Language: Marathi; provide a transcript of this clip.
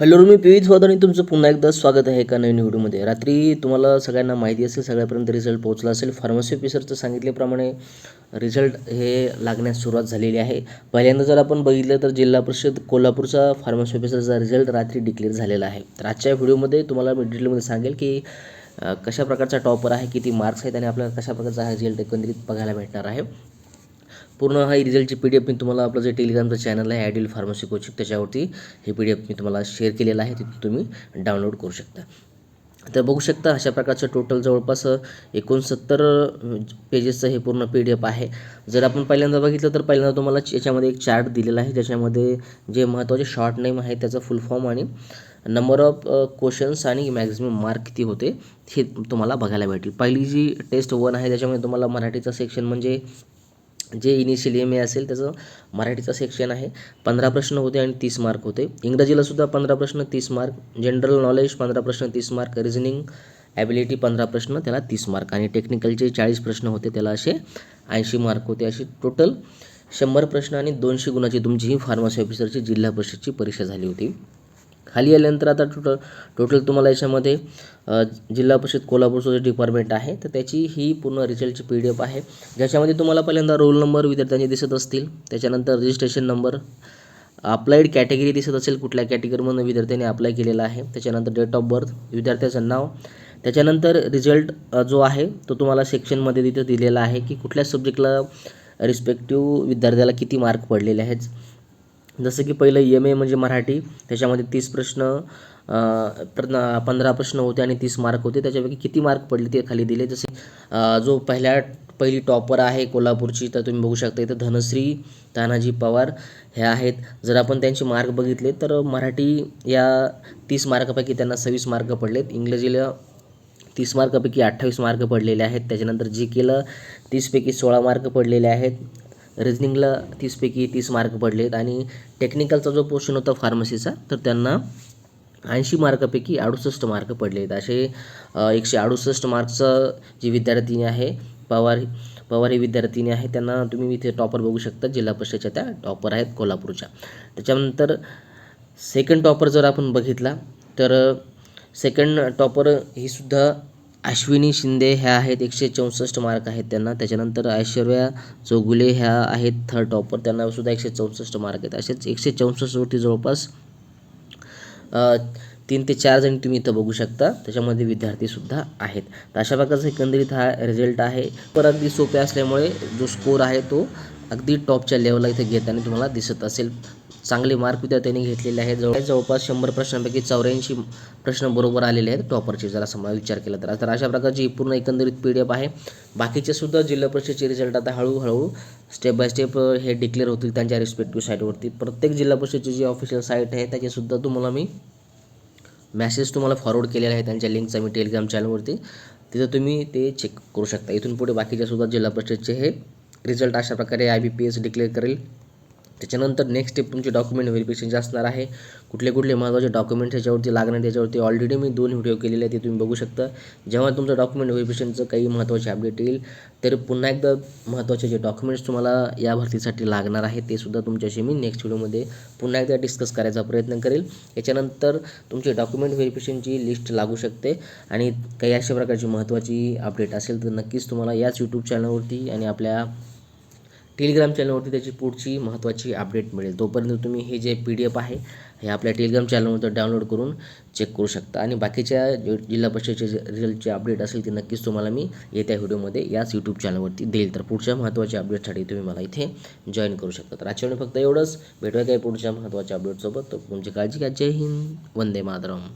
हॅलो मी पिवित होत आणि तुमचं पुन्हा एकदा स्वागत आहे एका नवीन व्हिडिओमध्ये. रात्री तुम्हाला सगळ्यांना माहिती असेल सगळ्यापर्यंत रिझल्ट पोहोचला असेल. फार्मसी ऑफिसरचं सांगितल्याप्रमाणे रिझल्ट हे लागण्यास सुरुवात झालेली आहे. पहिल्यांदा जर आपण बघितलं तर जिल्हा परिषद कोल्हापूरचा फार्मसी ऑफिसरचा रिझल्ट रात्री डिक्लेअर झालेला आहे. तर आजच्या व्हिडिओमध्ये तुम्हाला मी डिटेलमध्ये सांगेल की कशा प्रकारचा टॉपर आहे किती मार्क्स आहेत आणि आपल्याला कशा प्रकारचा हा रिझल्ट एकंदरीत बघायला भेटणार आहे. पूर्ण हा रिझल्टची पी डी एफ मी तुम्हाला आपलं जे टेलिग्रामचं चॅनल आहे ॲडिल फार्मसी कोचिंग त्याच्यावरती हे पी डी एफ मी तुम्हाला शेअर केलेलं आहे तिथून तुम्ही डाउनलोड करू शकता. तर बघू शकता अशा प्रकारचं टोटल जवळपास एकोणसत्तर पेजेसचं हे पूर्ण पी डी एफ आहे. जर आपण पहिल्यांदा बघितलं तर पहिल्यांदा तुम्हाला याच्यामध्ये एक चार्ट दिलेला आहे ज्याच्यामध्ये जे महत्त्वाचे शॉर्ट नेम आहे त्याचा फुल फॉर्म आणि नंबर ऑफ क्वेश्चन्स आणि मॅक्झिमम मार्क किती होते हे तुम्हाला बघायला भेटेल. पहिली जी टेस्ट वन आहे त्याच्यामध्ये तुम्हाला मराठीचं सेक्शन म्हणजे जे इनिशियल एम ए असेल त्याचं मराठीचं सेक्शन आहे. पंधरा प्रश्न होते आणि तीस मार्क होते. इंग्रजीलासुद्धा पंधरा प्रश्न तीस मार्क जनरल नॉलेज पंधरा प्रश्न तीस मार्क रिझनिंग ॲबिलिटी पंधरा प्रश्न त्याला तीस मार्क आणि टेक्निकलचे चाळीस प्रश्न होते त्याला असे ऐंशी मार्क होते. अशी टोटल शंभर प्रश्न आणि दोनशे गुणाची तुमची ही फार्मसी ऑफिसरची जिल्हा परिषदची परीक्षा झाली होती. खाली आल्यानंतर आता टोटल टोटल तुम्हाला याच्यामध्ये जिल्हा परिषद कोल्हापूरचं जे डिपार्टमेंट आहे. तर त्याची ही पूर्ण रिझल्टची पी डी एफ आहे. ज्याच्यामध्ये तुम्हाला पहिल्यांदा रोल नंबर विद्यार्थ्यांचे दिसत असतील. त्याच्यानंतर रजिस्ट्रेशन नंबर अप्लाईड कॅटेगरी दिसत असेल कुठल्या कॅटेगरीमधून विद्यार्थ्यांनी अप्लाय केलेला आहे. त्याच्यानंतर डेट ऑफ बर्थ विद्यार्थ्याचं नाव. त्याच्यानंतर रिझल्ट जो आहे तो तुम्हाला सेक्शनमध्ये तिथे दिलेला आहे की कुठल्या सब्जेक्टला रिस्पेक्टिव्ह विद्यार्थ्याला किती मार्क पडलेले आहेत. जसं की पहिलं एम ए म्हणजे मराठी त्याच्यामध्ये तीस प्रश्न अ, पंधरा प्रश्न होते आणि तीस मार्क होते. त्याच्यापैकी किती मार्क पडले ते खाली दिले? जसे जो पहिल्या पहिली टॉपर आहे कोल्हापूरची तर तुम्ही बघू शकता इथं धनश्री तानाजी पवार हे आहेत. जर आपण त्यांचे मार्क बघितले तर मराठी या तीस मार्कापैकी त्यांना सव्वीस मार्क पडलेत. इंग्रजीला तीस मार्कापैकी अठ्ठावीस मार्क पडलेले आहेत. त्याच्यानंतर जी केलं तीसपैकी सोळा मार्क पडलेले आहेत. रिजनिंगला तीसपैकी तीस मार्क पडलेत. आणि टेक्निकलचा जो पोर्शन होता फार्मसीचा तर त्यांना ऐंशी मार्कापैकी अडुसष्ट मार्क पडले आहेत असे एकशे अडुसष्ट मार्कचं जी विद्यार्थिनी आहे पवार पवार ही विद्यार्थिनी आहे त्यांना तुम्ही इथे टॉपर बघू शकता. जिल्हा परिषदेच्या त्या टॉपर आहेत कोल्हापूरच्या. त्याच्यानंतर सेकंड टॉपर जर आपण बघितला तर सेकंड टॉपर ही सुद्धा अश्विनी शिंदे ह्या आहेत एकशे चौसष्ट मार्क आहेत त्यांना. त्याच्यानंतर ऐश्वर्या चौगुले ह्या आहेत थर्ड टॉपर त्यांना सुद्धा एकशे चौसष्ट मार्क आहेत. असेच एकशे चौसष्टवरती जवळपास तीन ते चार जण तुम्ही इथं बघू शकता. त्याच्यामध्ये विद्यार्थीसुद्धा आहेत. तर अशा प्रकारचा एकंदरीत हा रिझल्ट आहे. पर अगदी सोपे असल्यामुळे जो स्कोर आहे तो अगदी टॉपच्या लेवलला इथे घेताना तुम्हाला दिसत असेल. चांगले मार्क विद्यार्थ्यांनी घेतलेले आहेत. जवळ जवळपास शंभर प्रश्नांपैकी चौऱ्याऐंशी प्रश्न बरोबर आलेले आहेत टॉपरचे. जरा समा मला विचार केला तर. तर अशा प्रकारची पूर्ण एकंदरीत पी डी एफ आहे. बाकीचे सुद्धा जिल्हा परिषदचे रिझल्ट आता हळूहळू स्टेप बाय स्टेप हे डिक्लेअर होतील त्यांच्या रिस्पेक्टिव्ह साईटवरती प्रत्येक जिल्हा परिषदची जी ऑफिशियल साईट आहे त्याचेसुद्धा तुम्हाला मी मॅसेज तुम्हाला फॉरवर्ड केलेला आहे त्यांच्या लिंकचा मी टेलिग्राम चॅनलवरती तिथं तुम्ही ते चेक करू शकता. इथून पुढे बाकीच्या सुद्धा जिल्हा परिषदचे हे रिझल्ट अशा प्रकारे I B P S declare करेल. त्याच्यानंतर नेक्स्ट स्टेप तुमचे डॉक्युमेंट व्हेरिफिकेशनचे असणार आहे कुठले कुठले महत्त्वाचे डॉक्युमेंट त्याच्यावरती लागणार त्याच्यावरती ऑलरेडी मी दोन व्हिडिओ केलेले आहेत ते तुम्ही बघू शकता. जेव्हा तुमचं डॉक्युमेंट व्हेरिफिकेशनचं काही महत्त्वाचे अपडेट येईल तर पुन्हा एकदा महत्त्वाचे जे डॉक्युमेंट्स तुम्हाला या भरतीसाठी लागणार आहेत ते सुद्धा तुमच्याशी मी नेक्स्ट व्हिडिओमध्ये पुन्हा एकदा डिस्कस करायचा प्रयत्न करेल. याच्यानंतर तुमचे डॉक्युमेंट व्हेरिफिकेशनची लिस्ट लागू शकते आणि काही अशा प्रकारची महत्त्वाची अपडेट असेल तर नक्कीच तुम्हाला याच यूट्यूब चॅनलवरती आणि आपल्या टेलिग्राम चॅनलवरती त्याची पुढची महत्त्वाची अपडेट मिळेल. तोपर्यंत तुम्ही हे जे पी डी एफ आहे हे आपल्या टेलिग्राम चॅनलवर डाउनलोड करून चेक करू शकता. आणि बाकीच्या जे जिल्हा परिषदेचे रिझल्टचे अपडेट असेल ते नक्कीच तुम्हाला मी येत्या व्हिडिओमध्ये याच यूट्यूब चॅनलवरती देईल. तर पुढच्या महत्त्वाच्या अपडेटसाठी तुम्ही मला इथे जॉईन करू शकता. तर आजच्या फक्त एवढंच. भेटूया काय पुढच्या महत्त्वाच्या अपडेटसोबत तर तुमची काळजी घ्या. जय हिंद. वंदे मातरम.